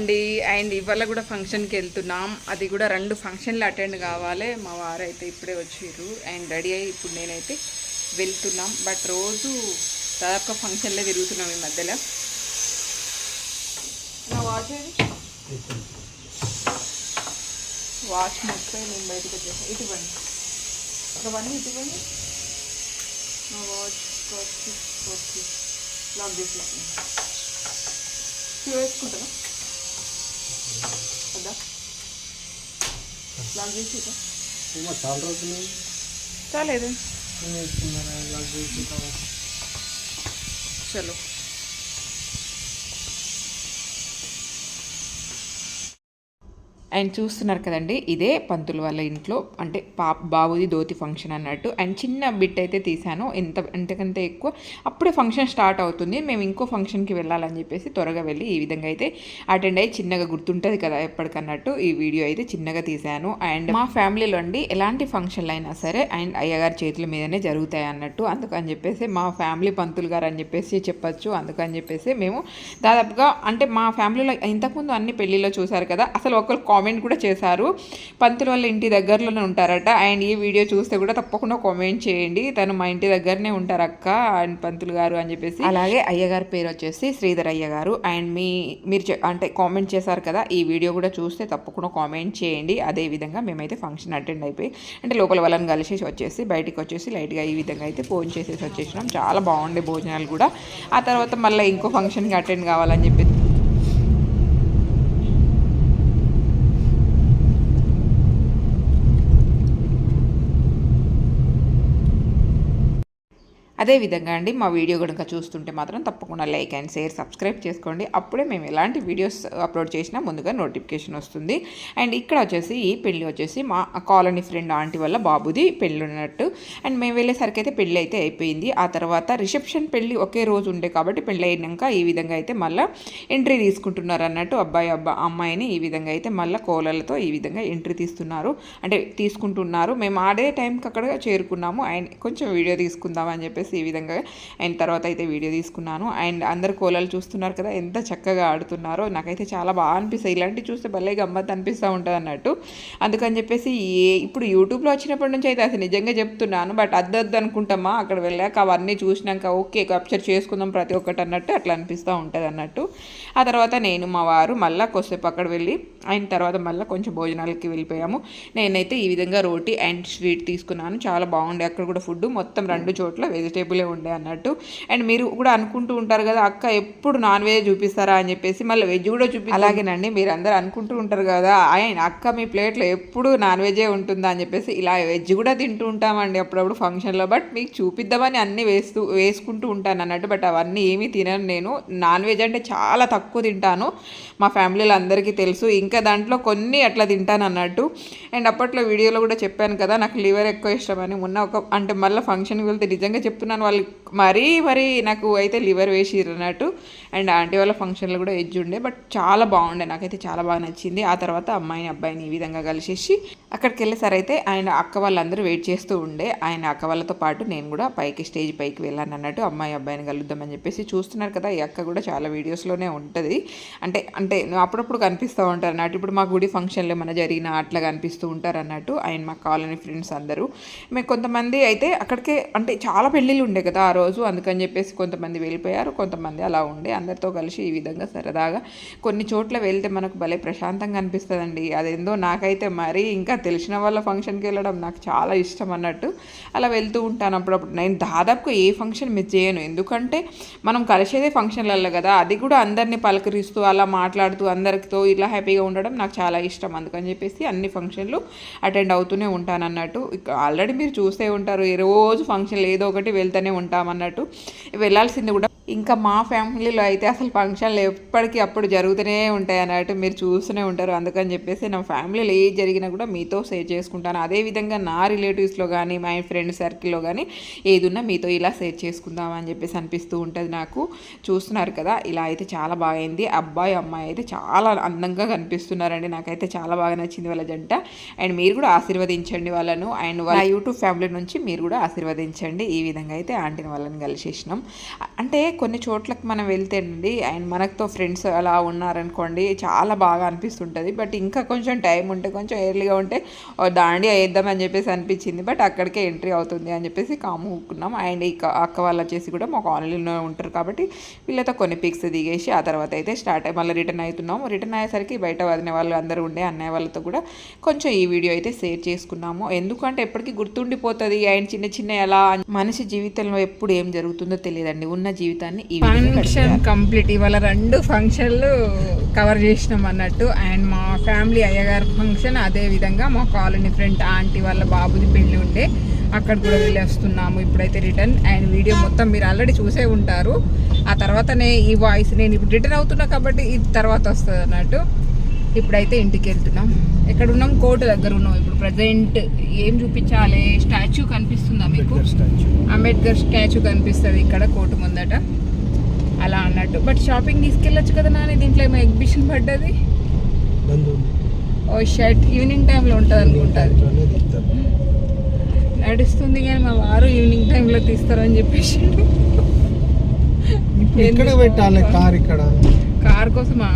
అండి. అండ్ ఇవాళ కూడా ఫంక్షన్కి వెళ్తున్నాం. అది కూడా రెండు ఫంక్షన్లు అటెండ్ కావాలి. మా వారు అయితే ఇప్పుడే వచ్చారు అండ్ రెడీ అయ్యి ఇప్పుడు నేనైతే వెళ్తున్నాం. బట్ రోజు దాదాపు ఫంక్షన్లే తిరుగుతున్నాం ఈ మధ్యలో. నా వాచ్ వాచ్ మొత్తం నేను బయటకు వచ్చేసాను ఇటు ఇవ్వండి. అవన్నీ ఇటు ఇవ్వండి. నా వాచ్ వచ్చి వచ్చి లాక్ చేసి లాక్ కదా లాక్ చేసి ఇదా? ఏమో చాలా రోజులు చాలేదు వేసుకున్నారా ఇలా చూసుకుంటావా చలో అండ్ చూస్తున్నారు కదండి ఇదే పంతులు వాళ్ళ ఇంట్లో అంటే పాప బాబుది ధోతి ఫంక్షన్ అన్నట్టు. అండ్ చిన్న బిట్ అయితే తీశాను ఎంత ఎంతకంటే ఎక్కువ. అప్పుడే ఫంక్షన్ స్టార్ట్ అవుతుంది మేము ఇంకో ఫంక్షన్కి వెళ్ళాలని చెప్పేసి త్వరగా వెళ్ళి ఈ విధంగా అయితే అటెండ్ అయ్యి చిన్నగా గుర్తుంటుంది కదా ఎప్పటికన్నట్టు ఈ వీడియో అయితే చిన్నగా తీశాను. అండ్ మా ఫ్యామిలీలో అండి ఎలాంటి ఫంక్షన్లు అయినా సరే అండ్ అయ్యగారి చేతుల మీదనే జరుగుతాయి అన్నట్టు. అందుకని చెప్పేసి మా ఫ్యామిలీ పంతులు గారు అని చెప్పేసి చెప్పచ్చు. అందుకని చెప్పేసి మేము దాదాపుగా అంటే మా ఫ్యామిలీలో ఇంతకుముందు అన్ని పెళ్ళిలో చూసారు కదా అసలు ఒకరు కామెంట్ కూడా చేశారు. పంతులు వాళ్ళ ఇంటి దగ్గరలోనే ఉంటారట. అండ్ ఈ వీడియో చూస్తే కూడా తప్పకుండా కామెంట్ చేయండి. తను మా ఇంటి దగ్గరనే ఉంటారు అక్క అండ్ పంతులు గారు అని చెప్పేసి. అలాగే అయ్యగారి పేరు వచ్చేసి శ్రీధర్ అయ్య గారు. అండ్ మీ మీరు అంటే కామెంట్ చేశారు కదా ఈ వీడియో కూడా చూస్తే తప్పకుండా కామెంట్ చేయండి. అదే విధంగా మేమైతే ఫంక్షన్ అటెండ్ అయిపోయి అంటే లోపల వాళ్ళని కలిసేసి వచ్చేసి బయటికి వచ్చేసి లైట్గా ఈ విధంగా అయితే ఫోన్ చేసేసి వచ్చేసినాం. చాలా బాగుండే భోజనాలు కూడా. ఆ తర్వాత మళ్ళీ ఇంకో ఫంక్షన్కి అటెండ్ కావాలని చెప్పి అదే విధంగా అండి మా వీడియో కనుక చూస్తుంటే మాత్రం తప్పకుండా లైక్ అండ్ షేర్ సబ్స్క్రైబ్ చేసుకోండి. అప్పుడే మేము ఎలాంటి వీడియోస్ అప్లోడ్ చేసినా ముందుగా నోటిఫికేషన్ వస్తుంది. అండ్ ఇక్కడ వచ్చేసి ఈ పెళ్ళి వచ్చేసి మా కాలనీ ఫ్రెండ్ ఆంటీ వల్ల బాబుది పెళ్ళి ఉన్నట్టు. అండ్ మేము వెళ్ళేసరికి అయితే పెళ్ళి అయితే అయిపోయింది. ఆ తర్వాత రిసెప్షన్ పెళ్ళి ఒకే రోజు ఉండే కాబట్టి పెళ్ళి అయినాక ఈ విధంగా అయితే మళ్ళీ ఎంట్రీ తీసుకుంటున్నారు అన్నట్టు అబ్బాయి అబ్బా అమ్మాయిని ఈ విధంగా అయితే మళ్ళీ కోలలతో ఈ విధంగా ఎంట్రీ తీస్తున్నారు. అంటే తీసుకుంటున్నారు. మేము ఆడే టైంకి అక్కడ చేరుకున్నాము. అండ్ కొంచెం వీడియో తీసుకుందాం అని చెప్పేసి ఈ విధంగా. అండ్ తర్వాత అయితే వీడియో తీసుకున్నాను. అండ్ అందరు కోలలు చూస్తున్నారు కదా ఎంత చక్కగా ఆడుతున్నారో. నాకైతే చాలా బాగా అనిపిస్తాయి. ఇలాంటివి చూస్తే భలే గమ్మత్ అనిపిస్తూ ఉంటుంది అన్నట్టు. అందుకని చెప్పేసి ఏ ఇప్పుడు యూట్యూబ్లో వచ్చినప్పటి నుంచి అయితే అసలు నిజంగా చెప్తున్నాను. బట్ అద్దద్దు అనుకుంటామా? అక్కడ వెళ్ళాక అవన్నీ చూసినాక ఓకే క్యాప్చర్ చేసుకుందాం ప్రతి ఒక్కటి అన్నట్టు అట్లా అనిపిస్తూ ఉంటుంది అన్నట్టు. ఆ తర్వాత నేను మా వారు మళ్ళీ కొద్దిసేపు అక్కడ వెళ్ళి అయిన తర్వాత మళ్ళీ కొంచెం భోజనాలకి వెళ్ళిపోయాము. నేనైతే ఈ విధంగా రోటీ అండ్ స్వీట్ తీసుకున్నాను. చాలా బాగుండే అక్కడ కూడా ఫుడ్ మొత్తం రెండు చోట్ల వెజిటేబుల్ ఉండే అన్నట్టు. అండ్ మీరు కూడా అనుకుంటూ ఉంటారు కదా అక్క ఎప్పుడు నాన్ వెజ్ చూపిస్తారా? అని చెప్పేసి మళ్ళీ వెజ్ కూడా చూపి అలాగేనండి మీరు అందరు అనుకుంటూ ఉంటారు కదా ఆయన అక్క మీ ప్లేట్లో ఎప్పుడు నాన్ వెజే ఉంటుందా? అని చెప్పేసి ఇలా వెజ్ కూడా తింటూ ఉంటామండి అప్పుడప్పుడు ఫంక్షన్లో బట్ మీకు చూపిద్దామని అన్నీ వేస్తూ వేసుకుంటూ ఉంటాను అన్నట్టు. బట్ అవన్నీ ఏమీ తినను నేను. నాన్ వెజ్ అంటే చాలా తక్కువ తింటాను. మా ఫ్యామిలీలో అందరికీ తెలుసు. ఇంకా దాంట్లో కొన్ని అట్లా తింటాను అన్నట్టు. అండ్ అప్పట్లో వీడియోలో కూడా చెప్పాను కదా నాకు లివర్ ఎక్కువ ఇష్టమని మొన్న ఒక అంటే మళ్ళీ ఫంక్షన్కి వెళ్తే నిజంగా చెప్తున్నాను వాళ్ళు మరీ మరీ నాకు అయితే లివర్ వేసిర్రు అన్నట్టు. అండ్ ఆంటీ వాళ్ళ ఫంక్షన్లో కూడా ఎడ్జ్ ఉండే బట్ చాలా బాగుండే. నాకైతే చాలా బాగా నచ్చింది. ఆ తర్వాత అమ్మాయిని అబ్బాయిని ఈ విధంగా కలిసేసి అక్కడికి వెళ్ళేసరి అయితే ఆయన అక్క వాళ్ళందరూ వెయిట్ చేస్తూ ఉండే. ఆయన అక్క వాళ్ళతో పాటు నేను కూడా పైకి స్టేజ్ పైకి వెళ్ళాను అన్నట్టు అమ్మాయి అబ్బాయిని కలుద్దామని చెప్పేసి చూస్తున్నారు కదా. ఈ అక్క కూడా చాలా వీడియోస్లోనే ఉంటుంది. అంటే అంటే అప్పుడప్పుడు కనిపిస్తూ ఉంటారు అన్నట్టు. ఇప్పుడు మా గుడి ఫంక్షన్లో ఏమైనా జరిగినా అట్లా కనిపిస్తూ ఉంటారు అన్నట్టు. ఆయన మా కాలనీ ఫ్రెండ్స్ అందరూ. మేము కొంతమంది అయితే అక్కడికే అంటే చాలా పెళ్ళిళ్ళు ఉండే కదా ఆ రోజు. అందుకని చెప్పేసి కొంతమంది వెళ్ళిపోయారు కొంతమంది అలా ఉండే. అందరితో కలిసి ఈ విధంగా సరదాగా కొన్ని చోట్ల వెళ్తే మనకు భలే ప్రశాంతంగా అనిపిస్తుందండి. అదేందో నాకైతే మరీ ఇంకా తెలిసిన వాళ్ళ ఫంక్షన్కి వెళ్ళడం నాకు చాలా ఇష్టం అన్నట్టు అలా వెళ్తూ ఉంటాను అప్పుడప్పుడు. నేను దాదాపుగా ఏ ఫంక్షన్ మిస్ చేయను. ఎందుకంటే మనం కలిసేదే ఫంక్షన్లలో కదా. అది కూడా అందరినీ పలకరిస్తూ అలా మాట్లాడుతూ అందరితో ఇలా హ్యాపీగా ఉండడం నాకు చాలా ఇష్టం. అందుకని చెప్పేసి అన్ని ఫంక్షన్లు అటెండ్ అవుతూనే ఉంటాను అన్నట్టు. ఆల్రెడీ మీరు చూసే ఉంటారు. ఈ రోజు ఫంక్షన్లు ఏదో ఒకటి వెళ్తూనే ఉంటాం అన్నట్టు. వెళ్ళాల్సింది కూడా ఇంకా మా ఫ్యామిలీలో అయితే అసలు ఫంక్షన్లు ఎప్పటికీ అప్పుడు జరుగుతూనే ఉంటాయి అన్నట్టు మీరు చూస్తూనే ఉంటారు. అందుకని చెప్పేసి నా ఫ్యామిలీలో ఏది జరిగినా కూడా మీతో షేర్ చేసుకుంటాను. అదేవిధంగా నా రిలేటివ్స్లో కానీ మా ఫ్రెండ్ సర్కిల్లో కానీ ఏది ఉన్నా మీతో ఇలా షేర్ చేసుకుందాం అని చెప్పేసి అనిపిస్తూ ఉంటుంది నాకు. చూస్తున్నారు కదా ఇలా అయితే చాలా బాగైంది. అబ్బాయి అమ్మాయి అయితే చాలా అందంగా కనిపిస్తున్నారండి. నాకైతే చాలా బాగా నచ్చింది వాళ్ళ జంట. అండ్ మీరు కూడా ఆశీర్వదించండి వాళ్ళను. అండ్ వాళ్ళ యూట్యూబ్ ఫ్యామిలీ నుంచి మీరు కూడా ఆశీర్వదించండి. ఈ విధంగా అయితే ఆంటీని వాళ్ళని కలిసేసినాం. అంటే కొన్ని చోట్లకి మనం వెళ్తే అండి అండ్ మనతో ఫ్రెండ్స్ అలా ఉన్నారనుకోండి చాలా బాగా అనిపిస్తుంటుంది. బట్ ఇంకా కొంచెం టైం ఉంటే కొంచెం ఎర్లీగా ఉంటే దాండి వేద్దామని చెప్పేసి అనిపించింది. బట్ అక్కడికే ఎంట్రీ అవుతుంది అని చెప్పేసి కాముకున్నాం అండ్ ఇక అక్క వాళ్ళు వచ్చేసి కూడా మాకు ఆన్లైన్లో ఉంటారు కాబట్టి వీళ్ళతో కొన్ని పిక్స్ దిగేసి ఆ తర్వాత అయితే స్టార్ట్ అయ్యి మళ్ళీ రిటర్న్ అవుతున్నాము రిటర్న్ అయ్యేసరికి బయట వదిన వాళ్ళు అందరూ ఉండే అన్నయ్య వాళ్ళతో కూడా కొంచెం ఈ వీడియో అయితే షేర్ చేసుకున్నాము. ఎందుకంటే ఎప్పటికీ గుర్తుండిపోతుంది అండ్ చిన్న చిన్న ఎలా మనిషి జీవితంలో ఎప్పుడు ఏం జరుగుతుందో తెలియదండి. ఉన్న జీవితం జీవితాన్ని ఈ ఫంక్షన్ కంప్లీట్ ఇవాళ రెండు ఫంక్షన్లు కవర్ చేసినాం అన్నట్టు. అండ్ మా ఫ్యామిలీ అయ్యగారి ఫంక్షన్ అదే విధంగా మా కాలనీ ఫ్రెండ్ ఆంటీ వాళ్ళ బాబుది పెళ్ళి ఉండే. అక్కడ కూడా వెళ్ళేస్తున్నాము ఇప్పుడైతే రిటర్న్ అండ్ వీడియో మొత్తం మీరు ఆల్రెడీ చూసే ఉంటారు. ఆ తర్వాతనే ఈ వాయిస్ నేను ఇప్పుడు రిటర్న్ అవుతున్నా కాబట్టి ఇది తర్వాత వస్తుంది అన్నట్టు ఇప్పుడైతే ఇంటికి వెళ్తున్నాం. ఎక్కడ ఉన్నాం? కోర్టు దగ్గర ఉన్నాం. ఇప్పుడు ప్రజెంట్ ఏం చూపించాలి? స్టాచ్యూ కనిపిస్తుందా మీకు? అంబేద్కర్ స్టాచ్యూ కనిపిస్తుంది ఇక్కడ కోర్టు ముందట. అలా అన్నట్టు. బట్ షాపింగ్ తీసుకెళ్ళొచ్చు కదా నాని? దీంట్లో ఏమో ఎగ్జిబిషన్ పడ్డది. ఓ షర్ట్ ఈవినింగ్ టైంలో ఉంటుంది అనుకుంటుంది నడుస్తుంది కానీ మా వారు ఈవినింగ్ టైంలో తీస్తారని చెప్పేసి ఇక్కడ పెట్టాలి? కార్ ఇక్కడ. కార్ కోసమా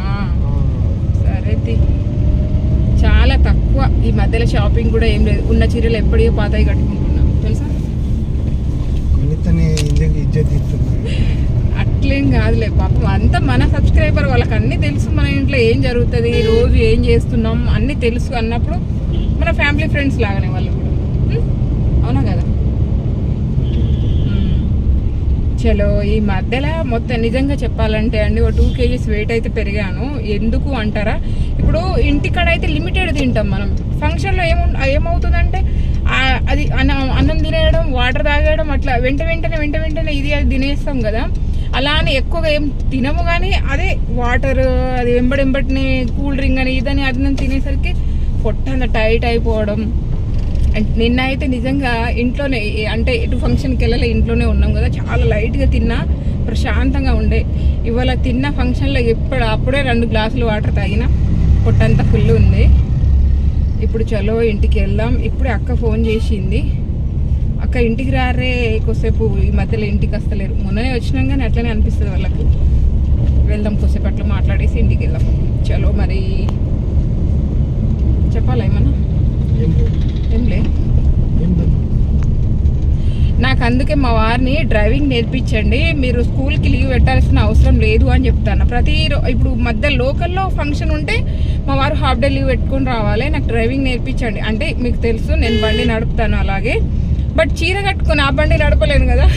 సరే తీ. చాలా తక్కువ ఈ మధ్యలో షాపింగ్ కూడా ఏం లేదు. ఉన్న చీరలు ఎప్పటికో పాతాయి కట్టుకుంటున్నాం. తెలుసా? అట్లేం కాదులే. పాపం అంతా మన సబ్స్క్రైబర్ వాళ్ళకి అన్నీ తెలుసు. మన ఇంట్లో ఏం జరుగుతుంది? రోజు ఏం చేస్తున్నాం? అన్నీ తెలుసు అన్నప్పుడు మన ఫ్యామిలీ ఫ్రెండ్స్ లాగానే వాళ్ళు కూడా? అవునా కదా. చలో ఈ మధ్యలో మొత్తం నిజంగా చెప్పాలంటే అండి ఒక టూ కేజీస్ వెయిట్ అయితే పెరిగాను. ఎందుకు అంటారా? ఇప్పుడు ఇంటికాడ అయితే లిమిటెడ్ తింటాం మనం. ఫంక్షన్లో ఏము ఏమవుతుందంటే అది అన్నం అన్నం తినేయడం వాటర్ తాగేయడం అట్లా వెంట వెంటనే వెంట వెంటనే ఇది అది తినేస్తాం కదా. అలా అని ఎక్కువగా ఏం తినము కానీ అదే వాటర్ అది వెంబడెంబటిని కూల్ డ్రింక్ అని ఇదని అది అని తినేసరికి పొట్ట అంత టైట్ అయిపోవడం. నిన్న అయితే నిజంగా ఇంట్లోనే అంటే ఎటు ఫంక్షన్కి వెళ్ళలే ఇంట్లోనే ఉన్నాం కదా. చాలా లైట్గా తిన్నా ప్రశాంతంగా ఉండే. ఇవాళ తిన్న ఫంక్షన్లో ఎప్పుడు అప్పుడే రెండు గ్లాసులు వాటర్ తాగినా. పొట్టంతా ఫుల్ ఉంది. ఇప్పుడు చలో ఇంటికి వెళ్దాం. ఇప్పుడే అక్క ఫోన్ చేసింది. అక్క ఇంటికి రారే కొద్దిసేపు ఈ మధ్యలో ఇంటికి వస్తలేరు. మొన్ననే వచ్చినాం కానీ అట్లనే అనిపిస్తుంది వాళ్ళకు. వెళ్దాం కొద్దిసేపు అట్లా మాట్లాడేసి ఇంటికి వెళ్దాం. చలో మరి. చెప్పాలా ఏమన్నా? ఏం లేదు. లే అందుకే మా వారిని డ్రైవింగ్ నేర్పించండి. మీరు స్కూల్కి లీవ్ పెట్టాల్సిన అవసరం లేదు అని చెప్తాను. ప్రతి ఇప్పుడు మధ్య లోకల్లో ఫంక్షన్ ఉంటే మా వారు హాఫ్ డే లీవ్ పెట్టుకుని రావాలి. నాకు డ్రైవింగ్ నేర్పించండి. అంటే మీకు తెలుసు నేను బండి నడుపుతాను అలాగే. బట్ చీర కట్టుకుని ఆ బండి నడపలేను కదా.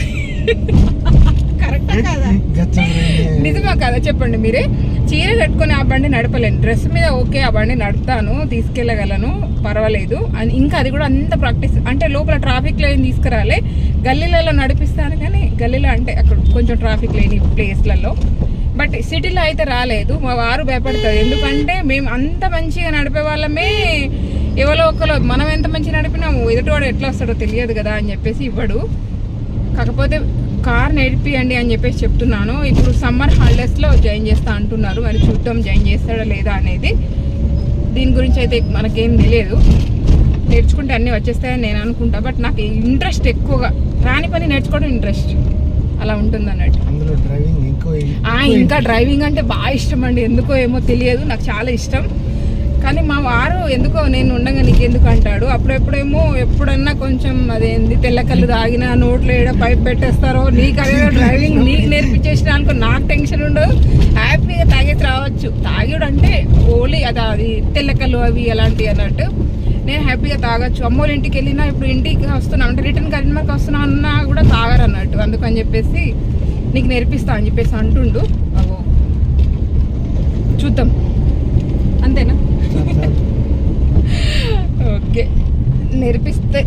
నిజమా కదా? చెప్పండి మీరే. చీర కట్టుకొని ఆ బండి నడపలేను. డ్రెస్ మీద ఓకే ఆ బండి నడుపుతాను తీసుకెళ్ళగలను పర్వాలేదు. అని ఇంకా అది కూడా అంత ప్రాక్టీస్. అంటే లోపల ట్రాఫిక్ లేని తీసుకురాలే. గల్లీలలో నడిపిస్తాను కానీ గల్లీలో అంటే అక్కడ కొంచెం ట్రాఫిక్ లేని ప్లేస్లలో. బట్ సిటీలో అయితే రాలేదు. మా వారు భయపడతారు. ఎందుకంటే మేము అంత మంచిగా నడిపే వాళ్ళమే. ఎవరో ఒకరు మనం ఎంత మంచిగా నడిపినాము ఎదుటివాడు ఎట్లా వస్తాడో తెలియదు కదా అని చెప్పేసి ఇవ్వడు. కాకపోతే కార్ నేర్పియండి అని చెప్పేసి చెప్తున్నాను. ఇప్పుడు సమ్మర్ హాలిడేస్లో జాయిన్ చేస్తా అంటున్నారు. మరి చూద్దాం జాయిన్ చేస్తాడా లేదా అనేది. దీని గురించి అయితే మనకేం తెలియదు. నేర్చుకుంటే అన్నీ వచ్చేస్తాయని నేను అనుకుంటా. బట్ నాకు ఇంట్రెస్ట్ ఎక్కువగా రాని పని నేర్చుకోవడం ఇంట్రెస్ట్. అలా ఉంటుంది అన్నట్టు ఇంకా డ్రైవింగ్ అంటే బాగా ఇష్టం అండి. ఎందుకో ఏమో తెలియదు. నాకు చాలా ఇష్టం. కానీ మా వారు ఎందుకో నేను ఉండగా నీకు ఎందుకు అంటాడు. అప్పుడెప్పుడేమో ఎప్పుడన్నా కొంచెం అదేంది తెల్ల కళ్ళు తాగిన నోట్లో ఏడ పైప్ పెట్టేస్తారో నీకు అదే డ్రైవింగ్ నీకు నేర్పించేసిన అనుకో నాకు టెన్షన్ ఉండదు. హ్యాపీగా తాగేసి రావచ్చు. తాగుడు అంటే ఓన్లీ అది అది తెల్ల కళ్ళు అవి అలాంటివి అన్నట్టు నేను హ్యాపీగా తాగొచ్చు. అమ్మోళ్ళ ఇంటికి వెళ్ళినా ఇప్పుడు ఇంటికి వస్తున్నా అంటే రిటర్న్ కరీంనగర్కి వస్తున్నా అన్నా కూడా తాగరు అన్నట్టు. అందుకని చెప్పేసి నీకు నేర్పిస్తా అని చెప్పేసి అంటుండు. అగో చూద్దాం. అంతేనా? ఓకే. నేర్పిస్తే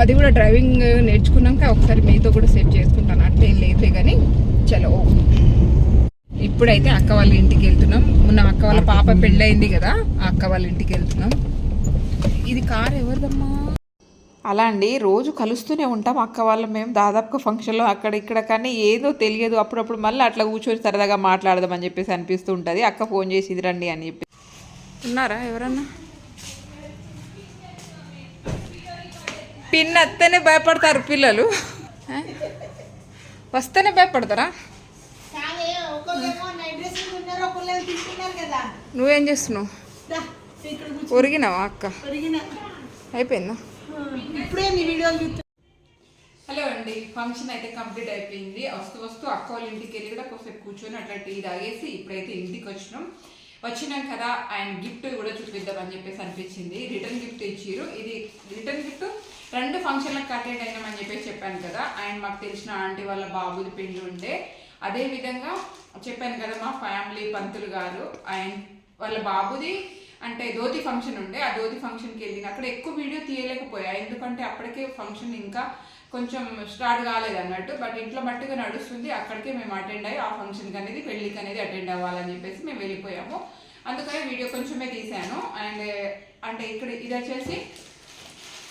అది కూడా డ్రైవింగ్ నేర్చుకున్నాక ఒకసారి మీతో కూడా సేవ్ చేసుకుంటాను. అట్లేం లేదులే కానీ చలో. ఇప్పుడైతే అక్క వాళ్ళ ఇంటికి వెళ్తున్నాం. మొన్న అక్క వాళ్ళ పాప పెళ్ళయింది కదా అక్క వాళ్ళ ఇంటికి వెళ్తున్నాం. ఇది కార్ ఎవరిదమ్మా? అలా అండి. రోజు కలుస్తూనే ఉంటాం అక్క వాళ్ళ మేము దాదాపుగా ఫంక్షన్లో అక్కడ ఇక్కడ కానీ ఏదో తెలియదు. అప్పుడప్పుడు మళ్ళీ అట్లా కూర్చొని సరదాగా మాట్లాడదామని చెప్పేసి అనిపిస్తూ ఉంటుంది. అక్క ఫోన్ చేసి ఇది రండి అని చెప్పి ఉన్నారా ఎవరన్నా? పిన్ అత్తనే భయపడతారు పిల్లలు. వస్తేనే భయపడతారా? నువ్వేం చేస్తున్నావు? ఒరిగినావా అక్క? అయిపోయిందా? హలో అండి ఫంక్షన్ అయితే కంప్లీట్ అయిపోయింది. వస్తూ వస్తూ అక్క వాళ్ళ ఇంటికి వెళ్ళి కూడా కొంచెం కూర్చొని అట్లా టీ తాగేసి ఇప్పుడైతే ఇంటికి వచ్చినాం. వచ్చినాం కదా ఆయన గిఫ్ట్ కూడా చూపిద్దామని చెప్పేసి అనిపించింది. రిటర్న్ గిఫ్ట్ ఇచ్చిర్రు. ఇది రిటర్న్ గిఫ్ట్ రెండు ఫంక్షన్లకు అటెండ్ అయినామని చెప్పేసి చెప్పాను కదా. ఆయన మాకు తెలిసిన ఆంటీ వాళ్ళ బాబుది పెళ్ళి ఉండే. అదే విధంగా చెప్పాను కదా మా ఫ్యామిలీ పంతులు గారు ఆయన వాళ్ళ బాబుది అంటే ధోతి ఫంక్షన్ ఉండే. ఆ ధోతి ఫంక్షన్కి వెళ్ళిన అక్కడ ఎక్కువ వీడియో తీయలేకపోయా. ఎందుకంటే అప్పటికే ఫంక్షన్ ఇంకా కొంచెం స్టార్ట్ కాలేదు అన్నట్టు బట్ ఇంట్లో మట్టుగా నడుస్తుంది. అక్కడికే మేము అటెండ్ అయ్యి ఆ ఫంక్షన్కి అనేది పెళ్ళికి అనేది అటెండ్ అవ్వాలని చెప్పేసి మేము వెళ్ళిపోయాము. అందుకని వీడియో కొంచెమే తీశాను. అండ్ అంటే ఇక్కడ ఇది వచ్చేసి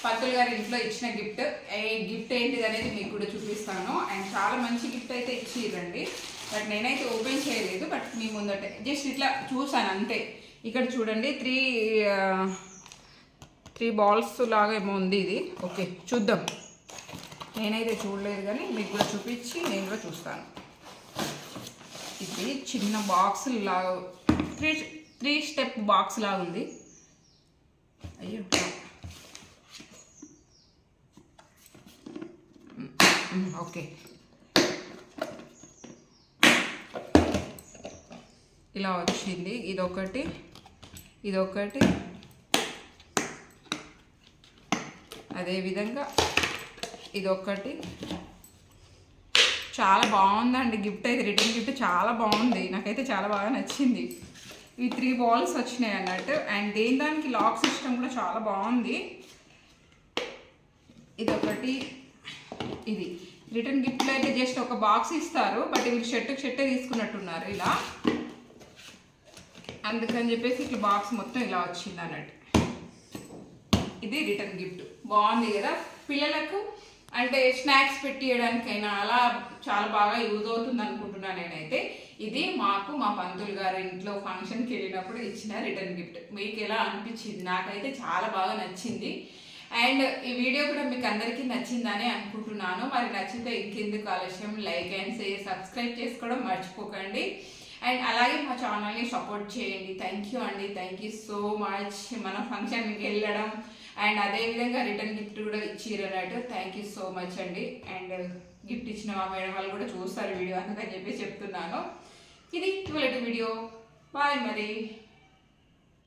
పంతులు గారి ఇంట్లో ఇచ్చిన గిఫ్ట్. ఏ గిఫ్ట్ ఏంటిది అనేది మీకు కూడా చూపిస్తాను. అండ్ చాలా మంచి గిఫ్ట్ అయితే ఇచ్చిరండి బట్ నేనైతే ఓపెన్ చేయలేదు. బట్ మీ ముందట జస్ట్ ఇట్లా చూసాను అంతే. ఇక్కడ చూడండి త్రీ త్రీ బాల్స్ లాగా ఏమో ఉంది ఇది. ఓకే చూద్దాం. నేనైతే చూడలేదు కానీ మీకు కూడా చూపించి నేను కూడా చూస్తాను. ఇది చిన్న బాక్స్ లాగా త్రీ త్రీ స్టెప్ బాక్స్ లాగా ఉంది. అయ్యో. ఓకే. ఇలా వచ్చింది. ఇదొకటి ఇదొకటి. అదేవిధంగా ఇదొకటి చాలా బాగుందండి గిఫ్ట్ అయితే రిటర్న్ గిఫ్ట్ చాలా బాగుంది. నాకైతే చాలా బాగా నచ్చింది. ఈ త్రీ బాల్స్ వచ్చినాయి అన్నట్టు. అండ్ దేని దానికి లాక్ సిస్టమ్ కూడా చాలా బాగుంది. ఇదొకటి. ఇది. రిటర్న్ గిఫ్ట్లో అయితే జస్ట్ ఒక బాక్స్ ఇస్తారు బట్ వీళ్ళు షర్టుకి షర్టే తీసుకున్నట్టున్నారు ఇలా. అందుకని చెప్పేసి ఇట్లా బాక్స్ మొత్తం ఇలా వచ్చింది అన్నట్టు. ఇది రిటర్న్ గిఫ్ట్. బాగుంది కదా. పిల్లలకు అంటే స్నాక్స్ పెట్టియడానికైనా అలా చాలా బాగా యూజ్ అవుతుంది అనుకుంటున్నాను నేనైతే. ఇది మాకు మా పంతులు గారి ఇంట్లో ఫంక్షన్కి వెళ్ళినప్పుడు ఇచ్చిన రిటర్న్ గిఫ్ట్. మీకు ఎలా అనిపించింది? నాకైతే చాలా బాగా నచ్చింది. అండ్ ఈ వీడియో కూడా మీకు అందరికీ నచ్చిందని అనుకుంటున్నాను. మరి నచ్చితే ఇంకెందుకు ఆలస్యం? లైక్ అండ్ షేర్ సబ్స్క్రైబ్ చేసుకోవడం మర్చిపోకండి. అండ్ అలాగే మా ఛానల్ని సపోర్ట్ చేయండి. థ్యాంక్ యూ అండి. Thank you so much. మన ఫంక్షన్కి వెళ్ళడం. అండ్ అదేవిధంగా రిటర్న్ గిఫ్ట్ కూడా ఇచ్చారు అన్నట్టు. థ్యాంక్ యూ సో మచ్ అండి. అండ్ గిఫ్ట్ ఇచ్చిన మా మేడం వాళ్ళు కూడా చూస్తారు వీడియో అందుకని చెప్పి చెప్తున్నాను. ఇది ఇవాళ వీడియో. బాయ్ మరి.